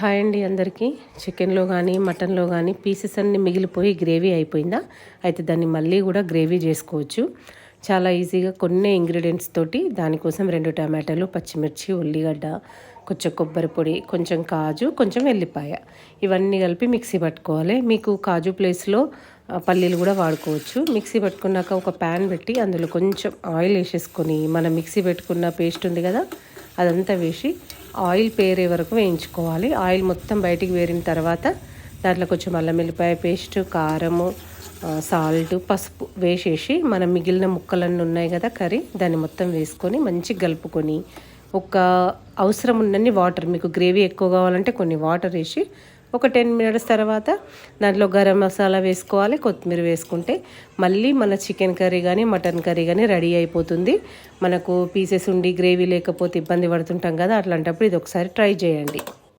Hi అండి అందరికీ. చికెన్లో కానీ మటన్లో కానీ పీసెస్ అన్ని మిగిలిపోయి గ్రేవీ అయిపోయిందా? అయితే దాన్ని మళ్ళీ కూడా గ్రేవీ చేసుకోవచ్చు. చాలా ఈజీగా కొన్ని ఇంగ్రీడియంట్స్ తోటి దానికోసం రెండు టమాటాలు పచ్చిమిర్చి ఉల్లిగడ్డ కొంచెం కొబ్బరి పొడి కొంచెం కాజు కొంచెం వెల్లిపాయ. ఇవన్నీ కలిపి మిక్సీ పట్టుకోవాలి. మీకు కాజు ప్లేస్లో పల్లీలు కూడా వాడుకోవచ్చు. మిక్సీ పట్టుకున్నాక ఒక ప్యాన్ పెట్టి అందులో కొంచెం ఆయిల్ వేసేసుకొని మనం మిక్సీ పెట్టుకున్న పేస్ట్ ఉంది కదా అదంతా వేసి ఆయిల్ పేరే వరకు వేయించుకోవాలి. ఆయిల్ మొత్తం బయటికి వేరిన తర్వాత దాంట్లో కొంచెం అల్లం వెల్లిపాయ పేస్ట్ కారము సాల్ట్ పసుపు వేసేసి మనం మిగిలిన ముక్కలన్నీ ఉన్నాయి కదా కర్రీ దాన్ని మొత్తం వేసుకొని మంచిగా కలుపుకొని ఒక అవసరం ఉన్నన్ని వాటర్ మీకు గ్రేవీ ఎక్కువ కావాలంటే కొన్ని వాటర్ వేసి ఒక టెన్ మినిట్స్ తర్వాత దాంట్లో గరం మసాలా వేసుకోవాలి కొత్తిమీర వేసుకుంటే మళ్ళీ మన చికెన్ కర్రీ కానీ మటన్ కర్రీ కానీ రెడీ అయిపోతుంది. మనకు పీసెస్ ఉండి గ్రేవీ లేకపోతే ఇబ్బంది పడుతుంటాం కదా అట్లాంటప్పుడు ఇది ఒకసారి ట్రై చేయండి.